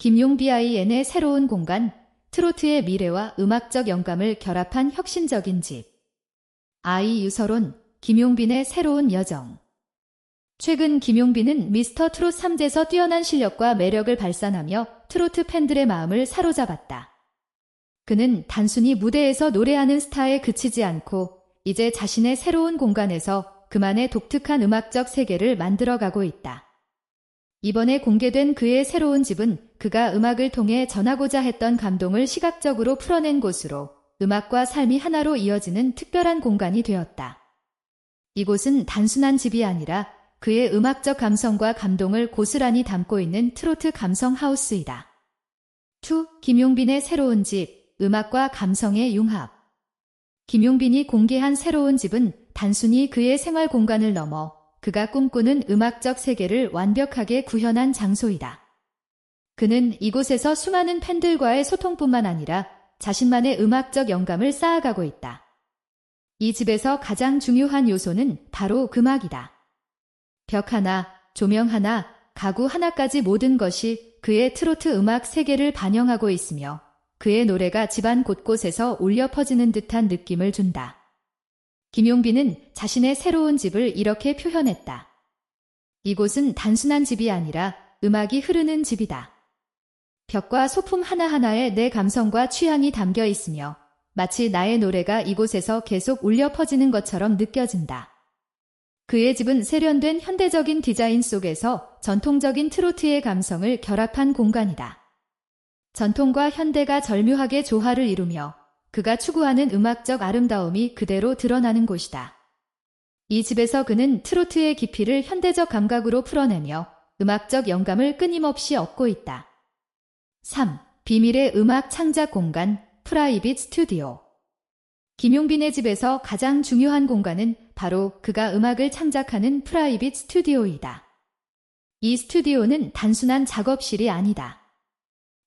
김용비아이엔의 새로운 공간, 트로트의 미래와 음악적 영감을 결합한 혁신적인 집. 아이 유서론, 김용빈의 새로운 여정. 최근 김용빈은 미스터 트롯 3제에서 뛰어난 실력과 매력을 발산하며 트로트 팬들의 마음을 사로잡았다. 그는 단순히 무대에서 노래하는 스타에 그치지 않고 이제 자신의 새로운 공간에서 그만의 독특한 음악적 세계를 만들어가고 있다. 이번에 공개된 그의 새로운 집은 그가 음악을 통해 전하고자 했던 감동을 시각적으로 풀어낸 곳으로 음악과 삶이 하나로 이어지는 특별한 공간이 되었다. 이곳은 단순한 집이 아니라 그의 음악적 감성과 감동을 고스란히 담고 있는 트로트 감성 하우스이다. 2. 김용빈의 새로운 집, 음악과 감성의 융합. 김용빈이 공개한 새로운 집은 단순히 그의 생활 공간을 넘어 그가 꿈꾸는 음악적 세계를 완벽하게 구현한 장소이다. 그는 이곳에서 수많은 팬들과의 소통뿐만 아니라 자신만의 음악적 영감을 쌓아가고 있다. 이 집에서 가장 중요한 요소는 바로 음악이다. 벽 하나, 조명 하나, 가구 하나까지 모든 것이 그의 트로트 음악 세계를 반영하고 있으며 그의 노래가 집안 곳곳에서 울려 퍼지는 듯한 느낌을 준다. 김용빈은 자신의 새로운 집을 이렇게 표현했다. 이곳은 단순한 집이 아니라 음악이 흐르는 집이다. 벽과 소품 하나하나에 내 감성과 취향이 담겨 있으며 마치 나의 노래가 이곳에서 계속 울려 퍼지는 것처럼 느껴진다. 그의 집은 세련된 현대적인 디자인 속에서 전통적인 트로트의 감성을 결합한 공간이다. 전통과 현대가 절묘하게 조화를 이루며 그가 추구하는 음악적 아름다움이 그대로 드러나는 곳이다. 이 집에서 그는 트로트의 깊이를 현대적 감각으로 풀어내며 음악적 영감을 끊임없이 얻고 있다. 3. 비밀의 음악 창작 공간 프라이빗 스튜디오 김용빈의 집에서 가장 중요한 공간은 바로 그가 음악을 창작하는 프라이빗 스튜디오이다. 이 스튜디오는 단순한 작업실이 아니다.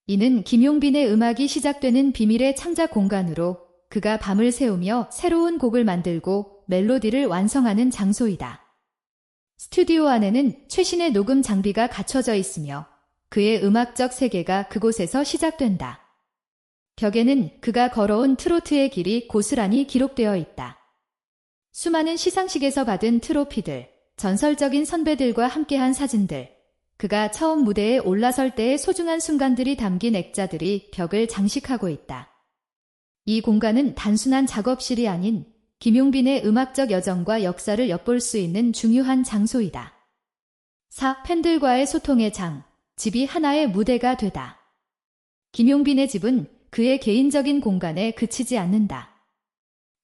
이는 김용빈의 음악이 시작되는 비밀의 창작 공간으로 그가 밤을 새우며 새로운 곡을 만들고 멜로디를 완성하는 장소이다. 스튜디오 안에는 최신의 녹음 장비가 갖춰져 있으며 그의 음악적 세계가 그곳에서 시작된다. 벽에는 그가 걸어온 트로트의 길이 고스란히 기록되어 있다. 수많은 시상식에서 받은 트로피들, 전설적인 선배들과 함께한 사진들, 그가 처음 무대에 올라설 때의 소중한 순간들이 담긴 액자들이 벽을 장식하고 있다. 이 공간은 단순한 작업실이 아닌 김용빈의 음악적 여정과 역사를 엿볼 수 있는 중요한 장소이다. 4. 팬들과의 소통의 장, 집이 하나의 무대가 되다. 김용빈의 집은 그의 개인적인 공간에 그치지 않는다.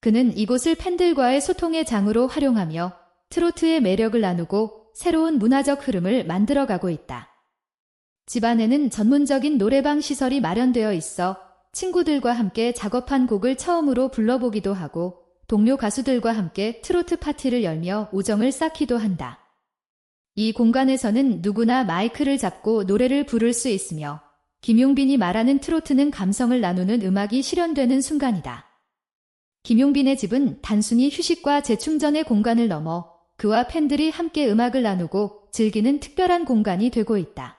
그는 이곳을 팬들과의 소통의 장으로 활용하며 트로트의 매력을 나누고 새로운 문화적 흐름을 만들어가고 있다. 집안에는 전문적인 노래방 시설이 마련되어 있어 친구들과 함께 작업한 곡을 처음으로 불러보기도 하고 동료 가수들과 함께 트로트 파티를 열며 우정을 쌓기도 한다. 이 공간에서는 누구나 마이크를 잡고 노래를 부를 수 있으며 김용빈이 말하는 트로트는 감성을 나누는 음악이 실현되는 순간이다. 김용빈의 집은 단순히 휴식과 재충전의 공간을 넘어 그와 팬들이 함께 음악을 나누고 즐기는 특별한 공간이 되고 있다.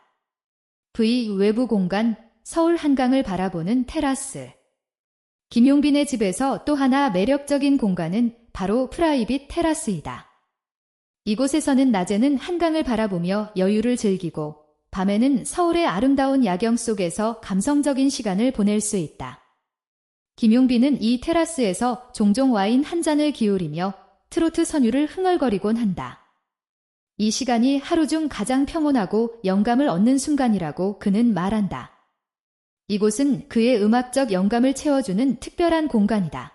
V 외부 공간 서울 한강을 바라보는 테라스 김용빈의 집에서 또 하나 매력적인 공간은 바로 프라이빗 테라스이다. 이곳에서는 낮에는 한강을 바라보며 여유를 즐기고 밤에는 서울의 아름다운 야경 속에서 감성적인 시간을 보낼 수 있다. 김용빈은 이 테라스에서 종종 와인 한 잔을 기울이며 트로트 선율을 흥얼거리곤 한다. 이 시간이 하루 중 가장 평온하고 영감을 얻는 순간이라고 그는 말한다. 이곳은 그의 음악적 영감을 채워주는 특별한 공간이다.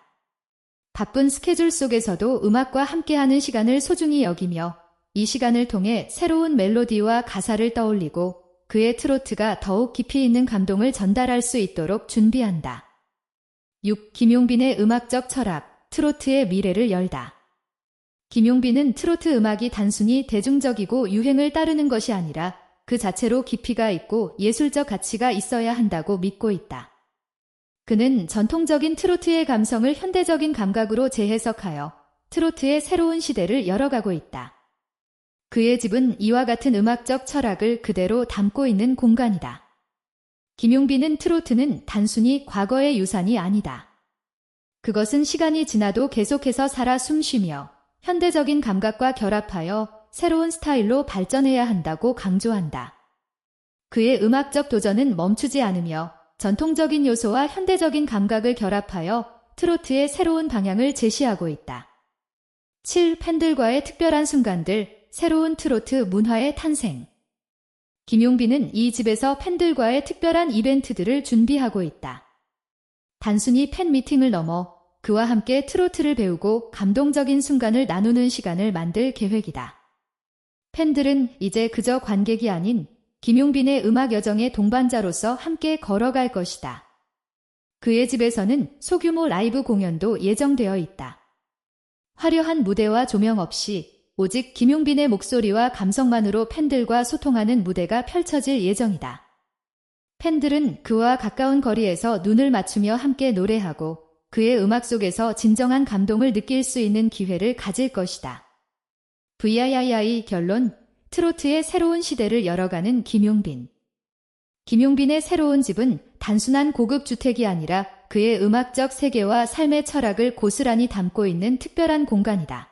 바쁜 스케줄 속에서도 음악과 함께하는 시간을 소중히 여기며 이 시간을 통해 새로운 멜로디와 가사를 떠올리고 그의 트로트가 더욱 깊이 있는 감동을 전달할 수 있도록 준비한다. 6. 김용빈의 음악적 철학, 트로트의 미래를 열다. 김용빈은 트로트 음악이 단순히 대중적이고 유행을 따르는 것이 아니라 그 자체로 깊이가 있고 예술적 가치가 있어야 한다고 믿고 있다. 그는 전통적인 트로트의 감성을 현대적인 감각으로 재해석하여 트로트의 새로운 시대를 열어가고 있다. 그의 집은 이와 같은 음악적 철학을 그대로 담고 있는 공간이다. 김용빈은 트로트는 단순히 과거의 유산이 아니다. 그것은 시간이 지나도 계속해서 살아 숨쉬며 현대적인 감각과 결합하여 새로운 스타일로 발전해야 한다고 강조한다. 그의 음악적 도전은 멈추지 않으며 전통적인 요소와 현대적인 감각을 결합하여 트로트의 새로운 방향을 제시하고 있다. 7. 팬들과의 특별한 순간들, 새로운 트로트 문화의 탄생. 김용빈은 이 집에서 팬들과의 특별한 이벤트들을 준비하고 있다. 단순히 팬 미팅을 넘어 그와 함께 트로트를 배우고 감동적인 순간을 나누는 시간을 만들 계획이다. 팬들은 이제 그저 관객이 아닌 김용빈의 음악 여정의 동반자로서 함께 걸어갈 것이다. 그의 집에서는 소규모 라이브 공연도 예정되어 있다. 화려한 무대와 조명 없이 오직 김용빈의 목소리와 감성만으로 팬들과 소통하는 무대가 펼쳐질 예정이다. 팬들은 그와 가까운 거리에서 눈을 맞추며 함께 노래하고 그의 음악 속에서 진정한 감동을 느낄 수 있는 기회를 가질 것이다. VIII 결론 트로트의 새로운 시대를 열어가는 김용빈. 김용빈의 새로운 집은 단순한 고급 주택이 아니라 그의 음악적 세계와 삶의 철학을 고스란히 담고 있는 특별한 공간이다.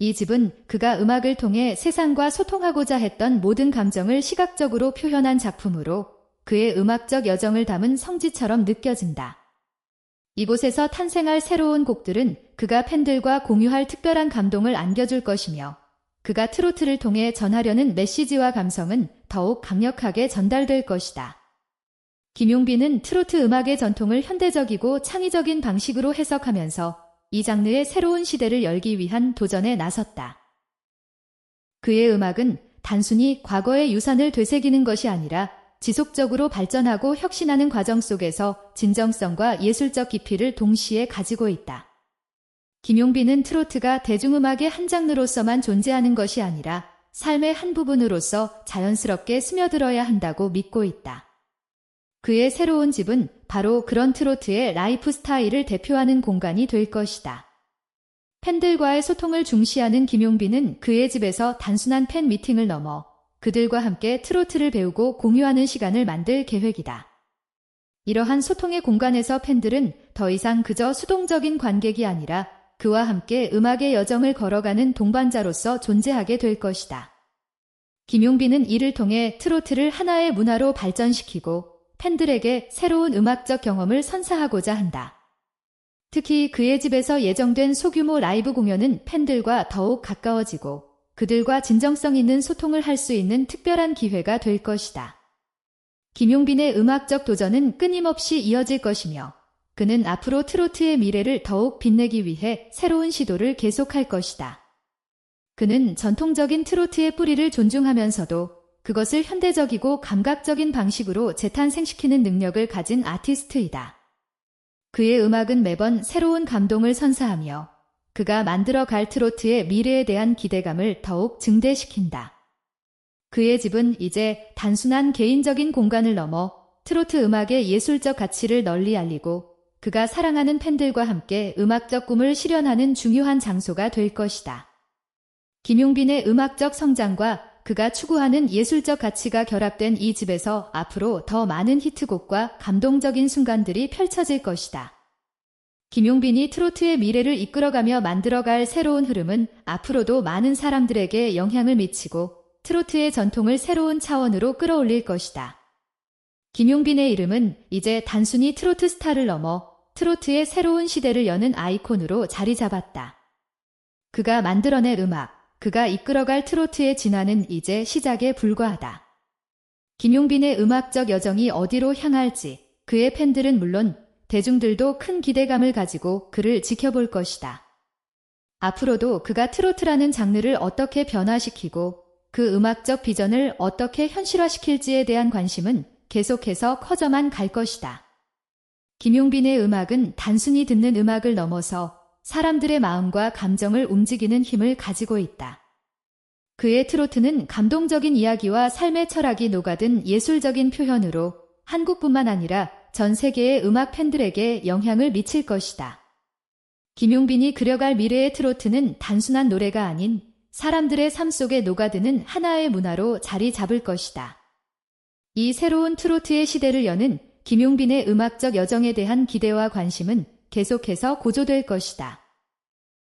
이 집은 그가 음악을 통해 세상과 소통하고자 했던 모든 감정을 시각적으로 표현한 작품으로 그의 음악적 여정을 담은 성지처럼 느껴진다. 이곳에서 탄생할 새로운 곡들은 그가 팬들과 공유할 특별한 감동을 안겨줄 것이며 그가 트로트를 통해 전하려는 메시지와 감성은 더욱 강력하게 전달될 것이다. 김용빈은 트로트 음악의 전통을 현대적이고 창의적인 방식으로 해석하면서 이 장르의 새로운 시대를 열기 위한 도전에 나섰다. 그의 음악은 단순히 과거의 유산을 되새기는 것이 아니라 지속적으로 발전하고 혁신하는 과정 속에서 진정성과 예술적 깊이를 동시에 가지고 있다. 김용빈은 트로트가 대중음악의 한 장르로서만 존재하는 것이 아니라 삶의 한 부분으로서 자연스럽게 스며들어야 한다고 믿고 있다. 그의 새로운 집은 바로 그런 트로트의 라이프 스타일을 대표하는 공간이 될 것이다. 팬들과의 소통을 중시하는 김용빈은 그의 집에서 단순한 팬 미팅을 넘어 그들과 함께 트로트를 배우고 공유하는 시간을 만들 계획이다. 이러한 소통의 공간에서 팬들은 더 이상 그저 수동적인 관객이 아니라 그와 함께 음악의 여정을 걸어가는 동반자로서 존재하게 될 것이다. 김용빈은 이를 통해 트로트를 하나의 문화로 발전시키고 팬들에게 새로운 음악적 경험을 선사하고자 한다. 특히 그의 집에서 예정된 소규모 라이브 공연은 팬들과 더욱 가까워지고 그들과 진정성 있는 소통을 할 수 있는 특별한 기회가 될 것이다. 김용빈의 음악적 도전은 끊임없이 이어질 것이며 그는 앞으로 트로트의 미래를 더욱 빛내기 위해 새로운 시도를 계속할 것이다. 그는 전통적인 트로트의 뿌리를 존중하면서도 그것을 현대적이고 감각적인 방식으로 재탄생시키는 능력을 가진 아티스트이다. 그의 음악은 매번 새로운 감동을 선사하며 그가 만들어 갈 트로트의 미래에 대한 기대감을 더욱 증대시킨다. 그의 집은 이제 단순한 개인적인 공간을 넘어 트로트 음악의 예술적 가치를 널리 알리고 그가 사랑하는 팬들과 함께 음악적 꿈을 실현하는 중요한 장소가 될 것이다. 김용빈의 음악적 성장과 그가 추구하는 예술적 가치가 결합된 이 집에서 앞으로 더 많은 히트곡과 감동적인 순간들이 펼쳐질 것이다. 김용빈이 트로트의 미래를 이끌어가며 만들어갈 새로운 흐름은 앞으로도 많은 사람들에게 영향을 미치고 트로트의 전통을 새로운 차원으로 끌어올릴 것이다. 김용빈의 이름은 이제 단순히 트로트 스타를 넘어 트로트의 새로운 시대를 여는 아이콘으로 자리 잡았다. 그가 만들어낸 음악, 그가 이끌어갈 트로트의 진화는 이제 시작에 불과하다. 김용빈의 음악적 여정이 어디로 향할지 그의 팬들은 물론 대중들도 큰 기대감을 가지고 그를 지켜볼 것이다. 앞으로도 그가 트로트라는 장르를 어떻게 변화시키고 그 음악적 비전을 어떻게 현실화시킬지에 대한 관심은 계속해서 커져만 갈 것이다. 김용빈의 음악은 단순히 듣는 음악을 넘어서 사람들의 마음과 감정을 움직이는 힘을 가지고 있다. 그의 트로트는 감동적인 이야기와 삶의 철학이 녹아든 예술적인 표현으로 한국뿐만 아니라 전 세계의 음악 팬들에게 영향을 미칠 것이다. 김용빈이 그려갈 미래의 트로트는 단순한 노래가 아닌 사람들의 삶 속에 녹아드는 하나의 문화로 자리 잡을 것이다. 이 새로운 트로트의 시대를 여는 김용빈의 음악적 여정에 대한 기대와 관심은 계속해서 고조될 것이다.